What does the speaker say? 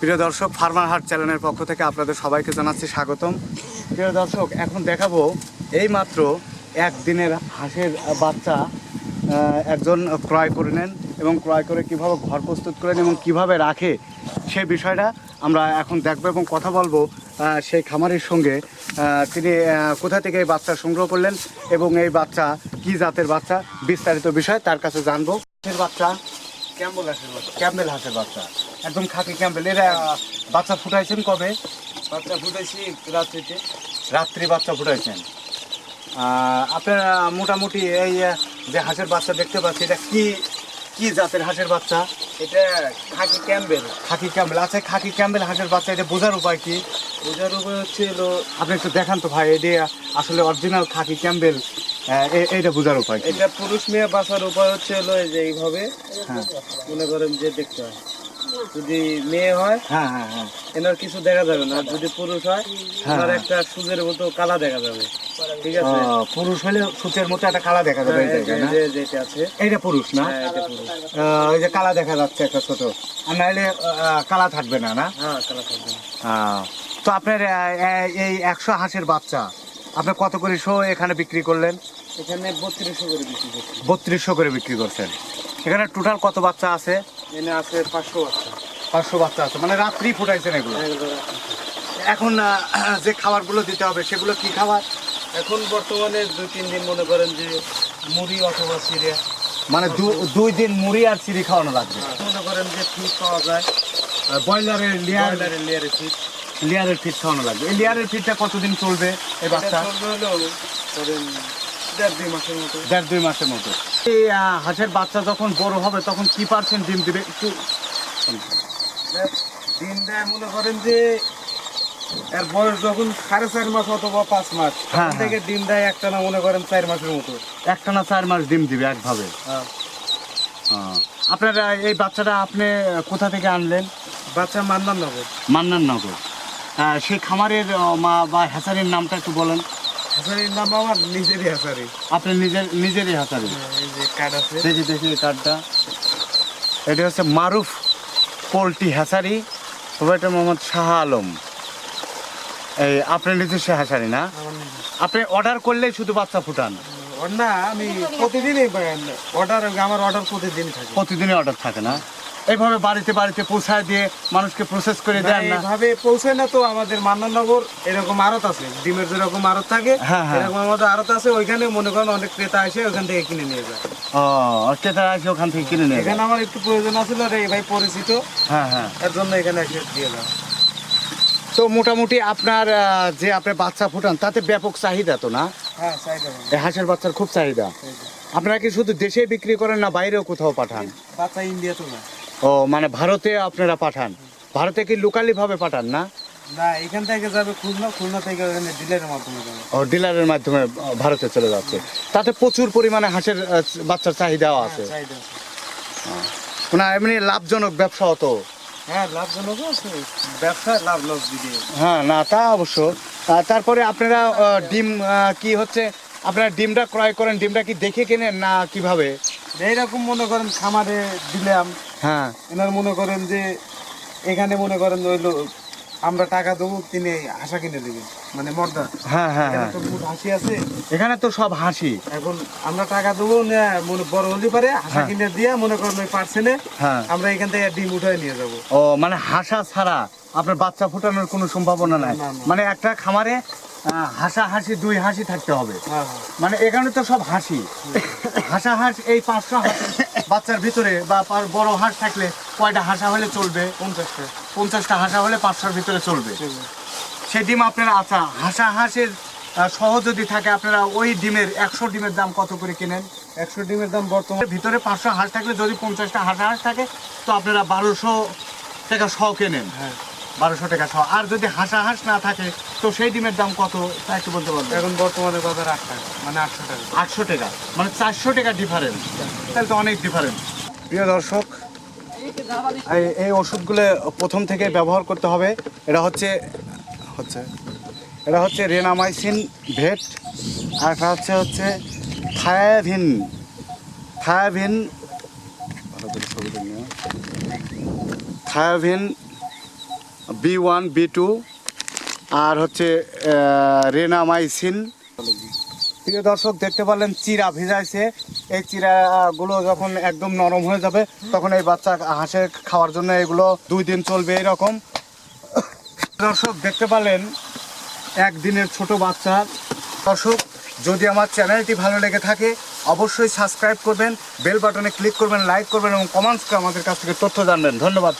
প্রিয় দর্শক ফার্মার হাট চ্যানেলের পক্ষ থেকে আপনাদের সবাইকে জানাচ্ছি স্বাগতম। প্রিয় দর্শক এখন দেখাবো এই মাত্র একদিনের হাঁসের বাচ্চা একজন ক্রয় করে নেন এবং ক্রয় করে কীভাবে ঘর প্রস্তুত করেন এবং কীভাবে রাখে সে বিষয়টা আমরা এখন দেখব এবং কথা বলব সেই খামারের সঙ্গে। তিনি কোথা থেকে এই বাচ্চা সংগ্রহ করলেন এবং এই বাচ্চা কি জাতের বাচ্চা বিস্তারিত বিষয় তার কাছে জানব। হাঁসের বাচ্চা ক্যাম্বল হাঁসের বাচ্চা। ক্যাম্বেল হাঁসের বাচ্চা। একদম খাকি ক্যাম্বেল এরা বাচ্চা ফুটাইছেন কবে? বাচ্চা ফুটাইছি রাত্রিতে। রাত্রি বাচ্চা ফুটাইছেন। আপনার মোটামুটি এই যে হাঁসের বাচ্চা দেখতে পাচ্ছি এটা কি কি জাতের হাঁসের বাচ্চা? এটা খাকি ক্যাম্বেল খাকি ক্যাম্বেল আচ্ছা খাকি ক্যাম্বেল হাঁসের বাচ্চা এটা বোঝার উপায় কি? বোঝার উপায় হচ্ছে এলো আপনি একটু দেখান তো ভাই এটা আসলে অরিজিনাল খাকি ক্যাম্বেল আহ, এ- এইটা বোঝার উপায় এটা পুরুষ মেয়ে বাসার উপায় হচ্ছে হলো এই যে এইভাবে। হ্যাঁ। মনে করেন যে দেখতে হয়। যদি মেয়ে হয় হ্যাঁ হ্যাঁ হ্যাঁ। এনার কিছু দেখা যাবে না। যদি পুরুষ হয় হ্যাঁ। একটা সুজের মতো কালা দেখা যাবে। ঠিক আছে? পুরুষ হলে সূচের মতো একটা কালা দেখা যাবে না? যেটা আছে। পুরুষ না? এটা পুরুষ। আহ, ওই যে কালা দেখা যাচ্ছে একটা ছোট। আর নাহলে কালা থাকবে না না? হ্যাঁ কালা থাকবে না। তো আপনার এই একশো হাঁসের বাচ্চা আপনি কত করে শো এখানে বিক্রি করলেন? এখানে বত্রিশশো করে বিক্রি করছি। বত্রিশশো করে বিক্রি করছেন। এখানে টোটাল কত বাচ্চা আছে? এনে আছে পাঁচশো বাচ্চা। পাঁচশো বাচ্চা আছে মানে রাত্রি ফুটাইছেন এগুলো। এখন যে খাবারগুলো দিতে হবে সেগুলো কি খাবার? এখন বর্তমানে দুই তিন দিন মনে করেন যে মুড়ি অথবা সিরিয়া মানে দুই দিন মুড়ি আর চিড়ি খাওয়ানো লাগবে? মনে করেন যে ফিট পাওয়া যায়। ব্রয়লারের লেয়ার ব্রয়লারের লেয়ারে ফিট লেয়ারের ফিট খাওয়ানো লাগবে। এই লেয়ারের ফিটটা কতদিন চলবে এই বাচ্চা? চলবে দেড় দুই মাসের মতো। দেড় দুই মাসের মতো। এই হাঁসের বাচ্চা যখন বড় হবে তখন কি পার্সেন্ট ডিম দিবে? একটু দিন দেয় মনে করেন যে এর বয়স যখন সাড়ে চার মাস অথবা পাঁচ মাস হ্যাঁ, থেকে ডিম দেয় একটা না মনে করেন চার মাসের মতো। একটা না চার মাস ডিম দিবে একভাবে। আপনারা এই বাচ্চাটা আপনি কোথা থেকে আনলেন? বাচ্চা মান্নান নেব মান্নান নগর সেই খামারের মা বা হ্যাচারির নামটা একটু বলেন। হাসারির নাম আমার নিজেরই হাসারি আপনি নিজের নিজেরই হ্যাচারি? দেখি দেখি কার্ডটা এটা হচ্ছে Maruf. Poultry hatchery proprietor Mohammad Shah Alam. এই আপনার নিজস্ব হ্যাচারি না? আপনি অর্ডার করলেই শুধু বাচ্চা ফুটান? না আমি প্রতিদিনই অর্ডার আমার অর্ডার প্রতিদিন থাকে। প্রতিদিনই অর্ডার থাকে না? এইভাবে বাড়িতে বাড়িতে পৌঁছায় দিয়ে মানুষকে প্রসেস করে দেন না। এইভাবে পৌঁছায় না তো আমাদের মান্নানগর এরকম আড়ত আছে ডিমের যেরকম আড়ত থাকে হ্যাঁ, হ্যাঁ। এরকম আমাদের আড়ত আছে ওইখানে মনে করেন অনেক ক্রেতা আসে ওইখান থেকে কিনে নিয়ে যায়। ও ক্রেতারা আছে ওখান থেকে কিনে নেবে এখানে আমার একটু প্রয়োজন আছিল রে ভাই পরিচিত। হ্যাঁ হ্যাঁ। এর জন্য এখানে এসে দিয়ে দাও তো মোটামুটি আপনার যে আপনি বাচ্চা ফুটান তাতে ব্যাপক চাহিদা তো না? হ্যাঁ হাঁসের বাচ্চার খুব চাহিদা। আপনারা কি শুধু দেশে বিক্রি করেন না বাইরেও কোথাও পাঠান? বাচ্চা ইন্ডিয়া তো না। ও মানে ভারতে আপনারা পাঠান। ভারতে কি লোকালি ভাবে পাঠান না? না এখান থেকে যাবে খুলনা খুলনা থেকে ওখানে ডিলারের মাধ্যমে যাবে। ও ডিলারের মাধ্যমে ভারতে চলে যাচ্ছে। তাতে প্রচুর পরিমাণে হাঁসের বাচ্চার চাহিদাও আছে। হ্যাঁ, না এমনি লাভজনক ব্যবসা হতো হ্যাঁ লাভজনক আছে। ব্যবসা লাভ লস হ্যাঁ না তা অবশ্য। তারপরে আপনারা ডিম কি হচ্ছে আপনারা ডিমটা ক্রয় করেন ডিমটা কি দেখে কেনেন না কীভাবে? এইরকম মনে করেন খামারে দিলাম হ্যাঁ। এনার মনে করেন যে এখানে মনে করেন আমরা টাকা দেবো তিনি হাসা কিনে দেবে মানে মর্দা। হ্যাঁ হ্যাঁ হ্যাঁ। তো মোট হাসি আছে। এখানে তো সব হাসি। এখন আমরা টাকা দেবো না মনে বড় হলে পারে হাসা হ্যাঁ। কিনে দিয়ে মনে করেন ওই পার্সেনে হ্যাঁ। আমরা এখান থেকে ডিম উঠায় নিয়ে যাব। ও মানে হাসা ছাড়া আপনার বাচ্চা ফুটানোর কোনো সম্ভাবনা নাই। মানে একটা খামারে হাসা হাসি দুই হাসি থাকতে হবে। মানে এখানে তো সব হাসি। হাসা হাসি এই পাঁচশো হাঁস। বাচ্চার ভিতরে বা বড় হাঁস থাকলে কয়টা হাসা হলে চলবে? পঞ্চাশটা। পঞ্চাশটা হাসা হলে পাঁচশোর ভিতরে চলবে। সেই ডিম আপনারা আচ্ছা হাসা হাঁসের সহ যদি থাকে আপনারা ওই ডিমের একশো ডিমের দাম কত করে কেনেন? একশো ডিমের দাম বর্তমানে ভিতরে পাঁচশো হাঁস থাকলে যদি পঞ্চাশটা হাসা হাঁস থাকে তো আপনারা বারোশো টাকা সহ কেনেন। হ্যাঁ। বারোশো টাকা সহ। আর যদি হাসা হাঁস না থাকে তো সেই ডিমের দাম কত তা একটু বলতে পারবেন? এখন বর্তমানে বাজার আট টাকা মানে আটশো টাকা। আটশো টাকা মানে চারশো টাকা ডিফারেন্স তাহলে তো অনেক ডিফারেন্স প্রিয় দর্শক এই- ওষুধগুলো প্রথম থেকে ব্যবহার করতে হবে। এটা হচ্ছে হচ্ছে এটা হচ্ছে রেনামাইসিন ভেট আর একটা হচ্ছে হচ্ছে থায়াভিন। থায়াভিন। থায়াভিন বি ওয়ান, বি টু আর হচ্ছে রেনামাইসিন। প্রিয় দর্শক, দেখতে পারলেন চিরা ভিজাইছে। এই চিরাগুলো যখন একদম নরম হয়ে যাবে, তখন এই বাচ্চা হাঁসে খাওয়ার জন্য এগুলো দুই দিন চলবে এরকম। দর্শক, দেখতে পারলেন একদিনের ছোট বাচ্চা। দর্শক, যদি আমার চ্যানেলটি ভালো লেগে থাকে, অবশ্যই সাবস্ক্রাইব করবেন, বেল বাটনে ক্লিক করবেন, লাইক করবেন এবং কমেন্টস করে আমাদের কাছ থেকে তথ্য জানবেন। ধন্যবাদ।